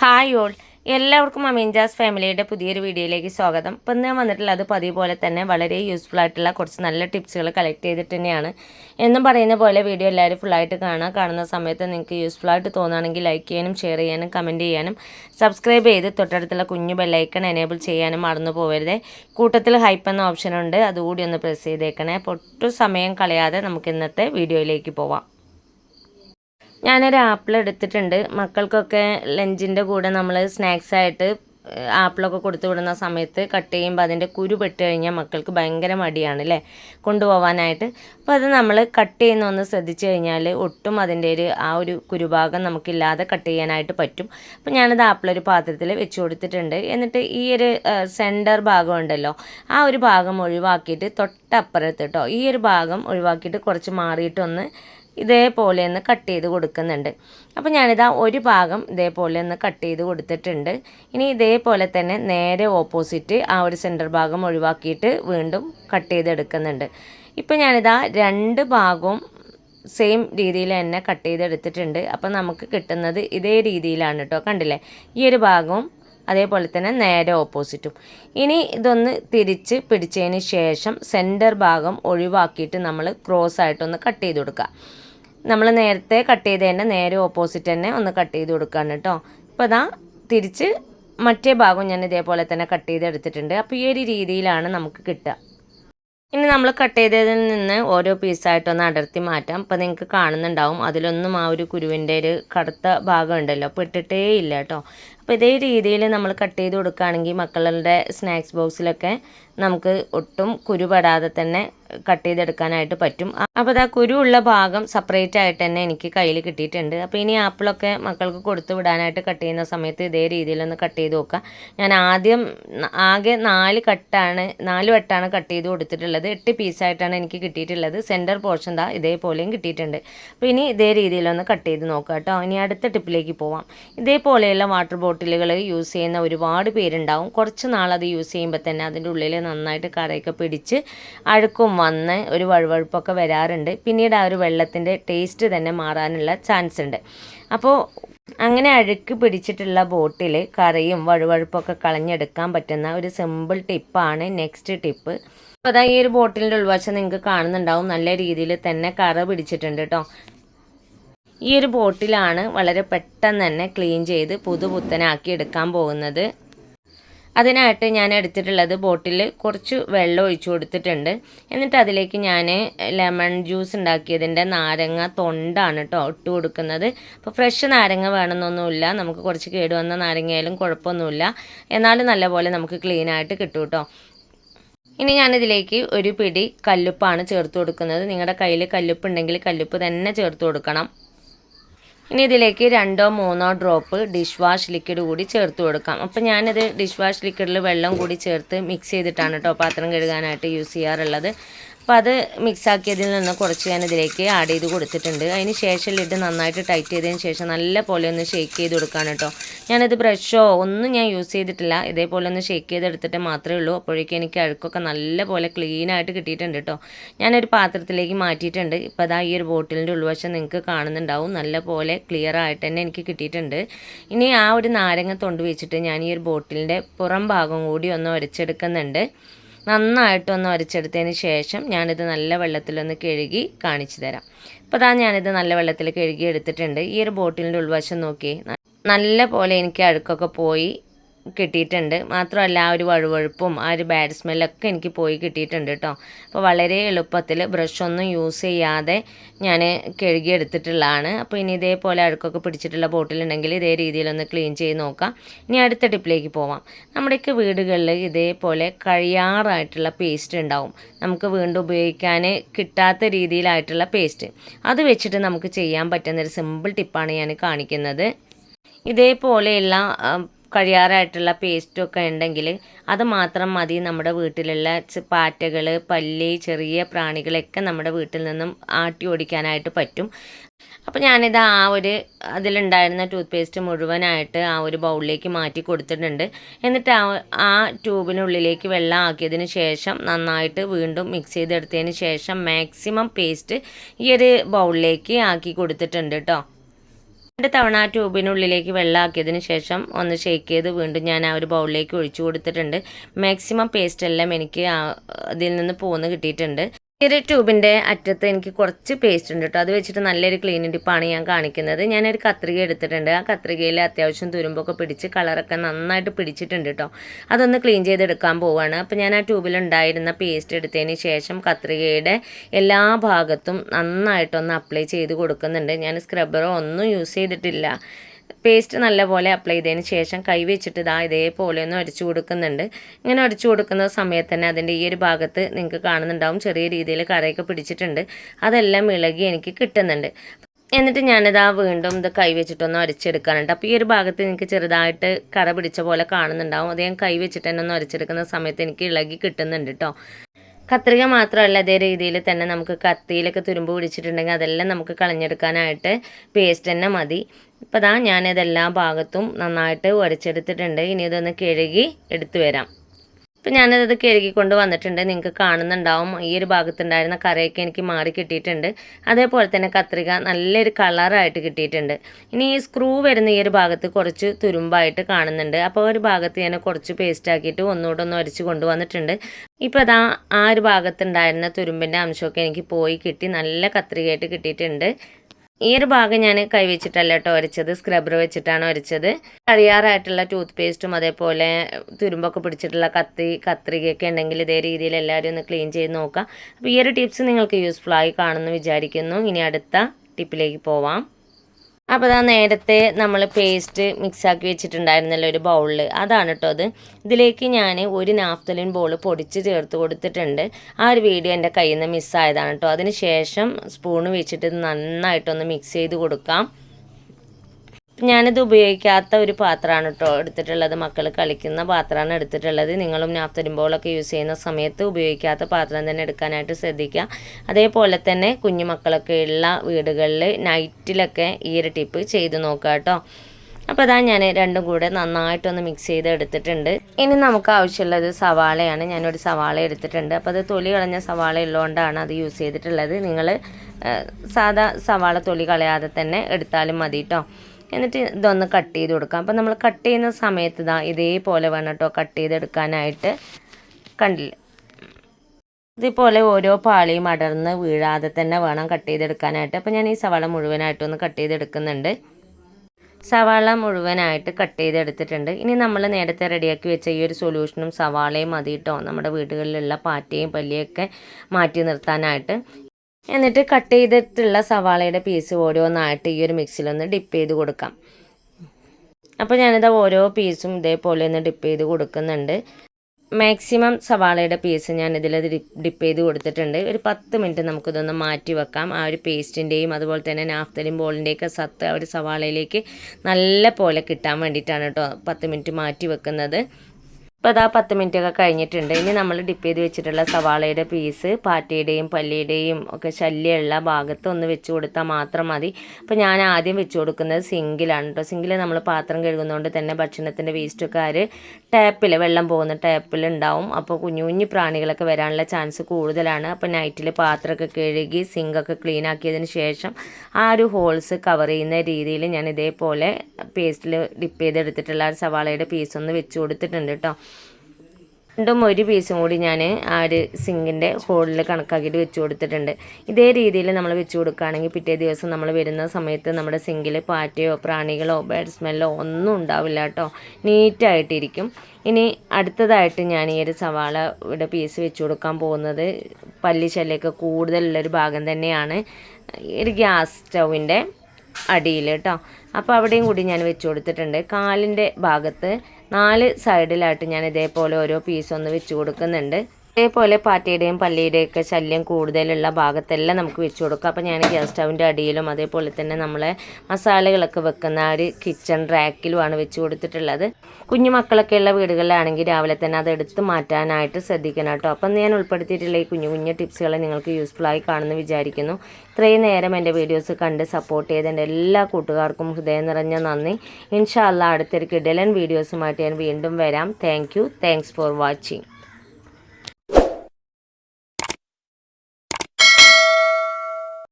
Hi all എല്ലാവർക്കും അമീൻജാസ് ഫാമിലിയുടെ പുതിയൊരു വീഡിയോയിലേക്ക് സ്വാഗതം. ഇപ്പം ഞാൻ വന്നിട്ടുള്ളത് പതിവ് പോലെ തന്നെ വളരെ യൂസ്ഫുൾ ആയിട്ടുള്ള കുറച്ച് നല്ല ടിപ്സുകൾ കളക്ട് ചെയ്തിട്ട് തന്നെയാണ്. എന്നും പറയുന്ന പോലെ വീഡിയോ എല്ലാവരും ഫുള്ളായിട്ട് കാണുക കാണുന്ന സമയത്ത് നിങ്ങൾക്ക് യൂസ്ഫുൾ ആയിട്ട് തോന്നുകയാണെങ്കിൽ ലൈക്ക് ചെയ്യാനും ഷെയർ ചെയ്യാനും കമന്റ് ചെയ്യാനും സബ്സ്ക്രൈബ് ചെയ്ത് തൊട്ടടുത്തുള്ള കുഞ്ഞു ബെല്ലൈക്കൺ എനേബിൾ ചെയ്യാനും മറന്നു പോകരുത് കൂട്ടത്തിൽ ഹൈപ്പ് എന്ന ഓപ്ഷൻ ഉണ്ട്. അതുകൂടി ഒന്ന് പ്രസ് ചെയ്തേക്കണേ. അപ്പോൾ ഒട്ടും സമയം കളയാതെ നമുക്ക് ഇന്നത്തെ വീഡിയോയിലേക്ക് പോവാം. ഞാനൊരു ആപ്പിൾ എടുത്തിട്ടുണ്ട്. മക്കൾക്കൊക്കെ ലഞ്ചിന്റെ കൂടെ നമ്മൾ സ്നാക്സ് ആയിട്ട് ആപ്പിളൊക്കെ കൊടുത്തു വിടുന്ന സമയത്ത് കട്ട് ചെയ്യുമ്പോൾ അതിന്റെ കുരു പെട്ട് കഴിഞ്ഞാൽ മക്കൾക്ക് ഭയങ്കര മടിയാണ് അല്ലേ കൊണ്ടുപോകാനായിട്ട് അപ്പോൾ അത് നമ്മൾ കട്ട് ചെയ്യുന്ന ഒന്ന് ശ്രദ്ധിച്ചു കഴിഞ്ഞാൽ ഒട്ടും അതിന്റെ ഒരു ആ ഒരു കുരുഭാഗം നമുക്കില്ലാതെ കട്ട് ചെയ്യാനായിട്ട് പറ്റും. അപ്പോൾ ഞാനത് ആപ്പിൾ ഒരു പാത്രത്തിൽ വെച്ച് കൊടുത്തിട്ടുണ്ട്. എന്നിട്ട് ഈ ഒരു സെന്റർ ഭാഗം ഉണ്ടല്ലോ ആ ഒരു ഭാഗം ഒഴിവാക്കിയിട്ട് തൊട്ടപ്പുറത്ത് കേട്ടോ ഈ ഒരു ഭാഗം ഒഴിവാക്കിയിട്ട് കുറച്ച് മാറിയിട്ടൊന്ന് ഇതേപോലെ ഒന്ന് കട്ട് ചെയ്ത് കൊടുക്കുന്നുണ്ട്. അപ്പോൾ ഞാനിതാ ഒരു ഭാഗം ഇതേപോലെ ഒന്ന് കട്ട് ചെയ്ത് കൊടുത്തിട്ടുണ്ട്. ഇനി ഇതേപോലെ തന്നെ നേരെ ഓപ്പോസിറ്റ് ആ ഒരു സെന്റർ ഭാഗം ഒഴിവാക്കിയിട്ട് വീണ്ടും കട്ട് ചെയ്തെടുക്കുന്നുണ്ട്. ഇപ്പോൾ ഞാനിതാ രണ്ട് ഭാഗവും സെയിം രീതിയിൽ തന്നെ കട്ട് ചെയ്തെടുത്തിട്ടുണ്ട്. അപ്പോൾ നമുക്ക് കിട്ടുന്നത് ഇതേ രീതിയിലാണ് കേട്ടോ കണ്ടില്ലേ? ഈ ഒരു ഭാഗവും അതേപോലെ തന്നെ നേരെ ഓപ്പോസിറ്റും ഇനി ഇതൊന്ന് തിരിച്ച് പിടിച്ചതിന് ശേഷം സെന്റർ ഭാഗം ഒഴിവാക്കിയിട്ട് നമ്മൾ ക്രോസ് ആയിട്ടൊന്ന് കട്ട് ചെയ്ത് കൊടുക്കുക നമ്മൾ നേരത്തെ കട്ട് ചെയ്ത് തന്നെ നേരെ ഓപ്പോസിറ്റ് തന്നെ ഒന്ന് കട്ട് ചെയ്ത് കൊടുക്കുകയാണ് കേട്ടോ ഇപ്പോൾ അതാ തിരിച്ച് മറ്റേ ഭാഗം ഞാൻ ഇതേപോലെ തന്നെ കട്ട് ചെയ്ത് എടുത്തിട്ടുണ്ട്. അപ്പോൾ ഈ ഒരു രീതിയിലാണ് നമുക്ക് കിട്ടുക. ഇനി നമ്മൾ കട്ട് ചെയ്തതിൽ നിന്ന് ഓരോ പീസായിട്ടൊന്ന് അടർത്തി മാറ്റാം. അപ്പോൾ നിങ്ങൾക്ക് കാണുന്നുണ്ടാവും. അതിലൊന്നും ആ ഒരു കുരുവിന്റെ ഒരു കടുത്ത ഭാഗം ഉണ്ടല്ലോ. അപ്പോൾ ഇട്ടിട്ടേ ഇല്ല കേട്ടോ അപ്പോൾ ഇതേ രീതിയിൽ നമ്മൾ കട്ട് ചെയ്ത് കൊടുക്കുകയാണെങ്കിൽ മക്കളുടെ സ്നാക്സ് ബോക്സിലൊക്കെ നമുക്ക് ഒട്ടും കുരുപെടാതെ തന്നെ കട്ട് ചെയ്തെടുക്കാനായിട്ട് പറ്റും. അപ്പോൾ അത് ആ ഉള്ള ഭാഗം സെപ്പറേറ്റ് ആയിട്ട് തന്നെ എനിക്ക് കയ്യിൽ കിട്ടിയിട്ടുണ്ട്. അപ്പോൾ ഇനി ആപ്പിളൊക്കെ മക്കൾക്ക് കൊടുത്തു വിടാനായിട്ട് കട്ട് ചെയ്യുന്ന സമയത്ത് ഇതേ രീതിയിലൊന്ന് കട്ട് ചെയ്ത് നോക്കുക ഞാൻ ആദ്യം ആകെ നാല് കട്ടാണ് നാല് വട്ടാണ് കട്ട് ചെയ്ത് കൊടുത്തിട്ടുള്ളത്. എട്ട് പീസായിട്ടാണ് എനിക്ക് കിട്ടിയിട്ടുള്ളത്. സെന്റർ പോർഷൻ ദാ ഇതേപോലെയും കിട്ടിയിട്ടുണ്ട്. അപ്പോൾ ഇനി ഇതേ രീതിയിലൊന്ന് കട്ട് ചെയ്ത് നോക്കുക കേട്ടോ ഇനി അടുത്ത ടിപ്പിലേക്ക് പോവാം. ഇതേപോലെയുള്ള വാട്ടർ ബോട്ടിലുകൾ യൂസ് ചെയ്യുന്ന ഒരുപാട് പേരുണ്ടാവും. കുറച്ച് നാളത് യൂസ് ചെയ്യുമ്പോൾ തന്നെ അതിന്റെ ഉള്ളിൽ നന്നായിട്ട് കറയൊക്കെ പിടിച്ച് അഴുക്കും വന്ന് ഒരു വഴുവഴുപ്പൊക്കെ വരാറുണ്ട്. പിന്നീട് ആ ഒരു വെള്ളത്തിന്റെ ടേസ്റ്റ് തന്നെ മാറാനുള്ള ചാൻസ് ഉണ്ട്. അപ്പോൾ അങ്ങനെ അഴുക്ക് പിടിച്ചിട്ടുള്ള ബോട്ടിൽ കറിയും വഴുവഴുപ്പൊക്കെ കളഞ്ഞെടുക്കാൻ പറ്റുന്ന ഒരു സിമ്പിൾ ടിപ്പാണ് നെക്സ്റ്റ് ടിപ്പ് അപ്പോൾ അതാ ഈ ഒരു ബോട്ടിലിന്റെ ഉൾവശം നിങ്ങൾക്ക് കാണുന്നുണ്ടാവും. നല്ല രീതിയിൽ തന്നെ കറ പിടിച്ചിട്ടുണ്ട് കേട്ടോ ഈ ഒരു ബോട്ടിലാണ് വളരെ പെട്ടെന്ന് തന്നെ ക്ലീൻ ചെയ്ത് പുതുപുത്തനാക്കി എടുക്കാൻ പോകുന്നത്. അതിനായിട്ട് ഞാൻ എടുത്തിട്ടുള്ളത് ബോട്ടിൽ കുറച്ച് വെള്ളം ഒഴിച്ചു കൊടുത്തിട്ടുണ്ട്. എന്നിട്ട് അതിലേക്ക് ഞാൻ ലെമൺ ജ്യൂസ് ഉണ്ടാക്കിയതിന്റെ നാരങ്ങ തൊണ്ടാണ് കേട്ടോ ഇട്ട് കൊടുക്കുന്നത്. അപ്പോൾ ഫ്രഷ് നാരങ്ങ വേണമെന്നൊന്നുമില്ല. നമുക്ക് കുറച്ച് കേടുവന്ന നാരങ്ങയായാലും കുഴപ്പമൊന്നുമില്ല. എന്നാലും നല്ലപോലെ നമുക്ക് ക്ലീനായിട്ട് കിട്ടും കേട്ടോ. ഇനി ഞാനിതിലേക്ക് ഒരു പിടി കല്ലുപ്പാണ് ചേർത്ത് കൊടുക്കുന്നത്. നിങ്ങളുടെ കയ്യിൽ കല്ലുപ്പുണ്ടെങ്കിൽ കല്ലുപ്പ് തന്നെ ചേർത്ത് കൊടുക്കണം. ഇനി ഇതിലേക്ക് രണ്ടോ മൂന്നോ ഡ്രോപ്പ് ഡിഷ് വാഷ് ലിക്വിഡ് കൂടി ചേർത്ത് കൊടുക്കാം. അപ്പം ഞാനിത് ഡിഷ് വാഷ് ലിക്വിഡിൽ വെള്ളം കൂടി ചേർത്ത് മിക്സ് ചെയ്തിട്ടാണ് കേട്ടോ പാത്രം കഴുകാനായിട്ട് യൂസ് ചെയ്യാറുള്ളത്. അപ്പോൾ അത് മിക്സ് ആക്കിയതിൽ നിന്ന് കുറച്ച് ഞാൻ ഇതിലേക്ക് ആഡ് ചെയ്ത് കൊടുത്തിട്ടുണ്ട്. അതിന് ശേഷം ലിഡ് നന്നായിട്ട് ടൈറ്റ് ചെയ്തതിന് ശേഷം നല്ല പോലെ ഒന്ന് ഷേക്ക് ചെയ്ത് കൊടുക്കുകയാണ് കേട്ടോ. ഞാനിത് ബ്രഷോ ഒന്നും ഞാൻ യൂസ് ചെയ്തിട്ടില്ല. ഇതേപോലെ ഒന്ന് ഷേക്ക് ചെയ്തെടുത്തിട്ട് മാത്രമേ ഉള്ളൂ. അപ്പോഴേക്കും എനിക്ക് അഴുക്കൊക്കെ നല്ല പോലെ ക്ലീനായിട്ട് കിട്ടിയിട്ടുണ്ട് കേട്ടോ. ഞാനൊരു പാത്രത്തിലേക്ക് മാറ്റിയിട്ടുണ്ട്. ഇപ്പോൾ അതാ ഈ ഒരു ബോട്ടിലിന്റെ ഉൾവശം നിങ്ങൾക്ക് കാണുന്നുണ്ടാവും. നല്ല പോലെ ക്ലിയർ ആയിട്ട് തന്നെ എനിക്ക് കിട്ടിയിട്ടുണ്ട്. ഇനി ആ ഒരു നാരങ്ങ തൊണ്ട് വെച്ചിട്ട് ഞാൻ ഈ ഒരു ബോട്ടിലിന്റെ പുറം ഭാഗം കൂടി ഒന്ന് ഉരച്ചെടുക്കുന്നുണ്ട് നന്നായിട്ടൊന്ന് വരച്ചെടുത്തതിന് ശേഷം ഞാനിത് നല്ല വെള്ളത്തിലൊന്ന് കഴുകി കാണിച്ചു തരാം. അപ്പോൾ അതാ ഞാനിത് നല്ല വെള്ളത്തിൽ കഴുകി എടുത്തിട്ടുണ്ട് ഈ ഒരു ബോട്ടിലിന്റെ ഉൾവശം നോക്കി നല്ല പോലെ എനിക്ക് അഴുക്കൊക്കെ പോയി. കിട്ടിയിട്ടുണ്ട്. മാത്രമല്ല ആ ഒരു വഴുവഴുപ്പും ആ ഒരു ബാഡ് സ്മെല്ലൊക്കെ എനിക്ക് പോയി കിട്ടിയിട്ടുണ്ട് കേട്ടോ അപ്പോൾ വളരെ എളുപ്പത്തിൽ ബ്രഷൊന്നും യൂസ് ചെയ്യാതെ ഞാൻ കഴുകിയെടുത്തിട്ടുള്ളതാണ്. അപ്പോൾ ഇനി ഇതേപോലെ അഴുക്കൊക്കെ പിടിച്ചിട്ടുള്ള ബോട്ടിലുണ്ടെങ്കിൽ ഇതേ രീതിയിലൊന്ന് ക്ലീൻ ചെയ്ത് നോക്കാം. ഇനി അടുത്ത ടിപ്പിലേക്ക് പോവാം. നമ്മുടെയൊക്കെ വീടുകളിൽ ഇതേപോലെ കഴിയാറായിട്ടുള്ള പേസ്റ്റ് ഉണ്ടാവും. നമുക്ക് വീണ്ടും ഉപയോഗിക്കാൻ കിട്ടാത്ത രീതിയിലായിട്ടുള്ള പേസ്റ്റ് അത് വെച്ചിട്ട് നമുക്ക് ചെയ്യാൻ പറ്റുന്ന ഒരു സിമ്പിൾ ടിപ്പാണ് ഞാൻ കാണിക്കുന്നത്. ഇതേപോലെയുള്ള കഴിയാറായിട്ടുള്ള പേസ്റ്റും ഒക്കെ ഉണ്ടെങ്കിൽ അത് മാത്രം മതി നമ്മുടെ വീട്ടിലുള്ള പാറ്റകൾ പല്ലി ചെറിയ പ്രാണികളൊക്കെ നമ്മുടെ വീട്ടിൽ നിന്നും ആട്ടി ഓടിക്കാനായിട്ട് പറ്റും. അപ്പോൾ ഞാനിത് ആ ഒരു അതിലുണ്ടായിരുന്ന ടൂത്ത് പേസ്റ്റ് മുഴുവനായിട്ട് ആ ഒരു ബൗളിലേക്ക് മാറ്റി കൊടുത്തിട്ടുണ്ട്. എന്നിട്ട് ആ ആ ട്യൂബിനുള്ളിലേക്ക് വെള്ളം ആക്കിയതിന് ശേഷം നന്നായിട്ട് വീണ്ടും മിക്സ് ചെയ്തെടുത്തതിന് ശേഷം മാക്സിമം പേസ്റ്റ് ഈ ഒരു ബൗളിലേക്ക് ആക്കി കൊടുത്തിട്ടുണ്ട് കേട്ടോ രണ്ട് തവണ ആ ട്യൂബിനുള്ളിലേക്ക് വെള്ളമാക്കിയതിന് ശേഷം ഒന്ന് ഷേക്ക് ചെയ്ത് വീണ്ടും ഞാൻ ആ ഒരു ബൗളിലേക്ക് ഒഴിച്ചു കൊടുത്തിട്ടുണ്ട്. മാക്സിമം പേസ്റ്റ് എല്ലാം എനിക്ക് അതിൽ നിന്ന് പോന്ന് കിട്ടിയിട്ടുണ്ട്. ഈ ട്യൂബിന്റെ അറ്റത്ത് എനിക്ക് കുറച്ച് പേസ്റ്റ് ഉണ്ട് കേട്ടോ അത് വെച്ചിട്ട് നല്ലൊരു ക്ലീൻ ടിപ്പാണ് ഞാൻ കാണിക്കുന്നത്. ഞാനൊരു കത്രിക എടുത്തിട്ടുണ്ട്. ആ കത്രികയിൽ അത്യാവശ്യം തുരുമ്പൊക്കെ പിടിച്ച് കളറൊക്കെ നന്നായിട്ട് പിടിച്ചിട്ടുണ്ട് കേട്ടോ അതൊന്ന് ക്ലീൻ ചെയ്തെടുക്കാൻ പോവുകയാണ് അപ്പോൾ ഞാൻ ആ ട്യൂബിലുണ്ടായിരുന്ന പേസ്റ്റ് എടുത്തതിന് ശേഷം കത്രികയുടെ എല്ലാ ഭാഗത്തും നന്നായിട്ടൊന്ന് അപ്ലൈ ചെയ്ത് കൊടുക്കുന്നുണ്ട്. ഞാൻ സ്ക്രബ്ബറോ ഒന്നും യൂസ് ചെയ്തിട്ടില്ല. പേസ്റ്റ് നല്ലപോലെ അപ്ലൈ ചെയ്തതിന് ശേഷം കൈ വെച്ചിട്ട് ഇതാ ഇതേപോലെ ഒന്ന് അടിച്ചു കൊടുക്കുന്നുണ്ട്. ഇങ്ങനെ അടിച്ചു കൊടുക്കുന്ന സമയത്ത് തന്നെ അതിന്റെ ഈ ഒരു ഭാഗത്ത് നിങ്ങൾക്ക് കാണുന്നുണ്ടാവും. ചെറിയ രീതിയിൽ കറയൊക്കെ പിടിച്ചിട്ടുണ്ട്. അതെല്ലാം ഇളകി എനിക്ക് കിട്ടുന്നുണ്ട്. എന്നിട്ട് ഞാനിത് ആ വീണ്ടും ഇത് കൈ വെച്ചിട്ടൊന്ന് അരിച്ചെടുക്കാനുണ്ട് അപ്പോൾ ഈ ഒരു ഭാഗത്ത് എനിക്ക് ചെറുതായിട്ട് കറ പിടിച്ച പോലെ കാണുന്നുണ്ടാവും. അത് ഞാൻ കൈ വെച്ചിട്ട് തന്നെ ഒന്ന് അരച്ചെടുക്കുന്ന സമയത്ത് എനിക്ക് ഇളകി കിട്ടുന്നുണ്ട് കേട്ടോ കത്രിക മാത്രമല്ല അതേ രീതിയിൽ തന്നെ നമുക്ക് കത്തിയിലൊക്കെ തുരുമ്പ് പിടിച്ചിട്ടുണ്ടെങ്കിൽ അതെല്ലാം നമുക്ക് കളഞ്ഞെടുക്കാനായിട്ട് പേസ്റ്റ് തന്നെ മതി. അപ്പോൾ ദാ ഞാനിതെല്ലാ ഭാഗത്തും നന്നായിട്ട് ഉരച്ചെടുത്തിട്ടുണ്ട് ഇനി ഇതൊന്ന് കഴുകി എടുത്തു വരാം. ഇപ്പം ഞാനത് കഴുകിക്കൊണ്ട് വന്നിട്ടുണ്ട്. നിങ്ങൾക്ക് കാണുന്നുണ്ടാവും. ഈ ഒരു ഭാഗത്തുണ്ടായിരുന്ന കറിയൊക്കെ എനിക്ക് മാറി കിട്ടിയിട്ടുണ്ട്. അതേപോലെ തന്നെ കത്രിക നല്ലൊരു കളറായിട്ട് കിട്ടിയിട്ടുണ്ട്. ഇനി ഈ സ്ക്രൂ വരുന്ന ഈ ഒരു ഭാഗത്ത് കുറച്ച് തുരുമ്പായിട്ട് കാണുന്നുണ്ട്. അപ്പോൾ ഒരു ഭാഗത്ത് ഞാൻ കുറച്ച് പേസ്റ്റ് ആക്കിയിട്ട് ഒന്നുകൂടെ ഒന്ന് ഒരച്ച് കൊണ്ടുവന്നിട്ടുണ്ട് ഇപ്പോൾ അതാ ആ ഒരു ഭാഗത്തുണ്ടായിരുന്ന തുരുമ്പിന്റെ അംശമൊക്കെ എനിക്ക് പോയി കിട്ടി. നല്ല കത്രികയായിട്ട് കിട്ടിയിട്ടുണ്ട്. ഈ ഒരു ഭാഗം ഞാൻ കൈവച്ചിട്ടല്ല കേട്ടോ ഒരച്ചത്. സ്ക്രബർ വെച്ചിട്ടാണ് ഒരച്ചത്. കഴിയാറായിട്ടുള്ള ടൂത്ത് പേസ്റ്റും അതേപോലെ തുരുമ്പൊക്കെ പിടിച്ചിട്ടുള്ള കത്തി കത്രികയൊക്കെ ഉണ്ടെങ്കിൽ ഇതേ രീതിയിൽ എല്ലാവരും ഒന്ന് ക്ലീൻ ചെയ്ത് നോക്കാം. അപ്പോൾ ഈ ഒരു ടിപ്സ് നിങ്ങൾക്ക് യൂസ്ഫുൾ ആയി കാണുമെന്ന് വിചാരിക്കുന്നു. ഇനി അടുത്ത ടിപ്പിലേക്ക് പോവാം. അപ്പോൾ അതാ നേരത്തെ നമ്മൾ പേസ്റ്റ് മിക്സാക്കി വെച്ചിട്ടുണ്ടായിരുന്നല്ലോ ഒരു ബൗളിൽ അതാണ് കേട്ടോ അത്. ഇതിലേക്ക് ഞാൻ ഒരു നാഫ്തലിൻ ബോൾ പൊടിച്ച് ചേർത്ത് കൊടുത്തിട്ടുണ്ട്. ആ ഒരു വീഡിയോ എന്റെ കയ്യിൽ നിന്ന് മിസ്സായതാണ് കേട്ടോ അതിന് ശേഷം സ്പൂണ് വെച്ചിട്ട് ഇത് നന്നായിട്ടൊന്ന് മിക്സ് ചെയ്ത് കൊടുക്കാം. ഞാനിത് ഉപയോഗിക്കാത്ത ഒരു പാത്രമാണ് കേട്ടോ എടുത്തിട്ടുള്ളത്. മക്കൾ കളിക്കുന്ന പാത്രമാണ് എടുത്തിട്ടുള്ളത്. നിങ്ങളും നാഫ്തരും ബോളൊക്കെ യൂസ് ചെയ്യുന്ന സമയത്ത് ഉപയോഗിക്കാത്ത പാത്രം തന്നെ എടുക്കാനായിട്ട് ശ്രദ്ധിക്കുക. അതേപോലെ തന്നെ കുഞ്ഞു മക്കളൊക്കെ ഉള്ള വീടുകളിൽ നൈറ്റിലൊക്കെ ഈ ഒരു ടിപ്പ് ചെയ്ത് നോക്കുക കേട്ടോ അപ്പോൾ അതാ ഞാൻ രണ്ടും കൂടെ നന്നായിട്ടൊന്ന് മിക്സ് ചെയ്ത് എടുത്തിട്ടുണ്ട്. ഇനി നമുക്ക് ആവശ്യമുള്ളത് സവാളയാണ്. ഞാനൊരു സവാള എടുത്തിട്ടുണ്ട്. അപ്പോൾ അത് തൊലി കളഞ്ഞ സവാള ഉള്ളതുകൊണ്ടാണ് അത് യൂസ് ചെയ്തിട്ടുള്ളത്. നിങ്ങൾ സാധാ സവാള തൊലി കളയാതെ തന്നെ എടുത്താലും മതി കേട്ടോ എന്നിട്ട് ഇതൊന്ന് കട്ട് ചെയ്ത് കൊടുക്കാം. അപ്പോൾ നമ്മൾ കട്ട് ചെയ്യുന്ന സമയത്ത് ഇതാ ഇതേപോലെ വേണം കേട്ടോ കട്ട് ചെയ്തെടുക്കാനായിട്ട്. കണ്ടില്ല? ഇതുപോലെ ഓരോ പാളിയും അടർന്ന് വീഴാതെ തന്നെ വേണം കട്ട് ചെയ്തെടുക്കാനായിട്ട്. അപ്പോൾ ഞാൻ ഈ സവാള മുഴുവനായിട്ടൊന്ന് കട്ട് ചെയ്തെടുക്കുന്നുണ്ട്. സവാള മുഴുവനായിട്ട് കട്ട് ചെയ്തെടുത്തിട്ടുണ്ട്. ഇനി നമ്മൾ നേരത്തെ റെഡിയാക്കി വെച്ച ഈ ഒരു സൊല്യൂഷനും സവാളയും മതിയിട്ടോ നമ്മുടെ വീടുകളിലുള്ള പാറ്റയും പല്ലിയൊക്കെ മാറ്റി നിർത്താനായിട്ട്. എന്നിട്ട് കട്ട് ചെയ്തിട്ടുള്ള സവാളയുടെ പീസ് ഓരോന്നായിട്ട് ഈ ഒരു മിക്സിലൊന്ന് ഡിപ്പ് ചെയ്ത് കൊടുക്കാം. അപ്പോൾ ഞാനിത് ഓരോ പീസും ഇതേപോലെ ഒന്ന് ഡിപ്പ് ചെയ്ത് കൊടുക്കുന്നുണ്ട്. മാക്സിമം സവാളയുടെ പീസ് ഞാൻ ഇതിൽ ഡിപ്പ് ചെയ്ത് കൊടുത്തിട്ടുണ്ട്. ഒരു പത്ത് മിനിറ്റ് നമുക്കിതൊന്ന് മാറ്റി വെക്കാം. ആ ഒരു പേസ്റ്റിന്റെയും അതുപോലെ തന്നെ നാഫ്തലിൻ ബോളിന്റെയൊക്കെ സത്ത് ആ ഒരു സവാളയിലേക്ക് നല്ല പോലെ കിട്ടാൻ വേണ്ടിയിട്ടാണ് കേട്ടോ പത്ത് മിനിറ്റ് മാറ്റി വെക്കുന്നത്. ഇപ്പോൾ അതാ പത്ത് മിനിറ്റ് ഒക്കെ കഴിഞ്ഞിട്ടുണ്ട്. ഇനി നമ്മൾ ഡിപ്പ് ചെയ്ത് വെച്ചിട്ടുള്ള സവാളയുടെ പീസ് പാറ്റയുടെയും പല്ലിയുടെയും ഒക്കെ ശല്യമുള്ള ഭാഗത്ത് ഒന്ന് വെച്ച് കൊടുത്താൽ മാത്രം മതി. അപ്പോൾ ഞാൻ ആദ്യം വെച്ച് കൊടുക്കുന്നത് സിങ്കിലാണ് കേട്ടോ സിങ്കിൽ നമ്മൾ പാത്രം കഴുകുന്നതുകൊണ്ട് തന്നെ ഭക്ഷണത്തിന്റെ വേസ്റ്റൊക്കെ ആര് ടാപ്പിൽ വെള്ളം പോകുന്ന ടാപ്പിൽ ഉണ്ടാവും. അപ്പോൾ കുഞ്ഞു കുഞ്ഞു പ്രാണികളൊക്കെ വരാനുള്ള ചാൻസ് കൂടുതലാണ്. അപ്പോൾ നൈറ്റിൽ പാത്രമൊക്കെ കഴുകി സിങ്കൊക്കെ ക്ലീൻ ആക്കിയതിന് ശേഷം ആ ഒരു ഹോൾസ് കവർ ചെയ്യുന്ന രീതിയിൽ ഞാൻ ഇതേപോലെ പേസ്റ്റിൽ ഡിപ്പ് ചെയ്തെടുത്തിട്ടുള്ള സവാളയുടെ പീസ് ഒന്ന് വെച്ച് കൊടുത്തിട്ടുണ്ട് കേട്ടോ രണ്ടും ഒരു പീസും കൂടി ഞാൻ ആ ഒരു സിങ്കിന്റെ ഹോളിൽ കണക്കാക്കിയിട്ട് വെച്ച് കൊടുത്തിട്ടുണ്ട്. ഇതേ രീതിയിൽ നമ്മൾ വെച്ച് കൊടുക്കുകയാണെങ്കിൽ പിറ്റേ ദിവസം നമ്മൾ വരുന്ന സമയത്ത് നമ്മുടെ സിങ്കിൽ പാറ്റയോ പ്രാണികളോ ബാഡ് സ്മെല്ലോ ഒന്നും ഉണ്ടാവില്ല കേട്ടോ നീറ്റായിട്ടിരിക്കും ഇനി അടുത്തതായിട്ട് ഞാൻ ഈ ഒരു സവാളയുടെ പീസ് വെച്ച് കൊടുക്കാൻ പോകുന്നത് പല്ലി ശല്യമൊക്കെ കൂടുതലുള്ളൊരു ഭാഗം തന്നെയാണ്. ഒരു ഗ്യാസ് സ്റ്റൗവിന്റെ അടിയിൽ കേട്ടോ അപ്പോൾ അവിടെയും കൂടി ഞാൻ വെച്ച് കൊടുത്തിട്ടുണ്ട്. കാലിന്റെ ഭാഗത്ത് നാല് സൈഡിലായിട്ട് ഞാൻ ഇതേപോലെ ഓരോ പീസ് ഒന്ന് വെച്ച് കൊടുക്കുന്നുണ്ട്. അതേപോലെ പാറ്റയുടെയും പല്ലിയുടെയും ഒക്കെ ശല്യം കൂടുതലുള്ള ഭാഗത്തെല്ലാം നമുക്ക് വെച്ച് കൊടുക്കാം. അപ്പോൾ ഞാൻ ഗ്യാസ് സ്റ്റൗവിന്റെ അടിയിലും അതേപോലെ തന്നെ നമ്മളെ മസാലകളൊക്കെ വെക്കുന്ന ആ ഒരു കിച്ചൺ റാക്കിലുമാണ് വെച്ച് കൊടുത്തിട്ടുള്ളത്. കുഞ്ഞു മക്കളൊക്കെ ഉള്ള വീടുകളിലാണെങ്കിൽ രാവിലെ തന്നെ അത് എടുത്ത് മാറ്റാനായിട്ട് ശ്രദ്ധിക്കണം കേട്ടോ. അപ്പം ഞാൻ ഉൾപ്പെടുത്തിയിട്ടുള്ള ഈ കുഞ്ഞു കുഞ്ഞു ടിപ്സുകളെ നിങ്ങൾക്ക് യൂസ്ഫുൾ ആയി കാണുമെന്ന് വിചാരിക്കുന്നു. ഇത്രയും നേരം എന്റെ വീഡിയോസ് കണ്ട് സപ്പോർട്ട് ചെയ്ത എന്റെ എല്ലാ കൂട്ടുകാർക്കും ഹൃദയം നിറഞ്ഞ നന്ദി. ഇൻഷാല്ല അടുത്തൊരു കിടലൻ വീഡിയോസുമായിട്ട് ഞാൻ വീണ്ടും വരാം. Thank you thanks for watching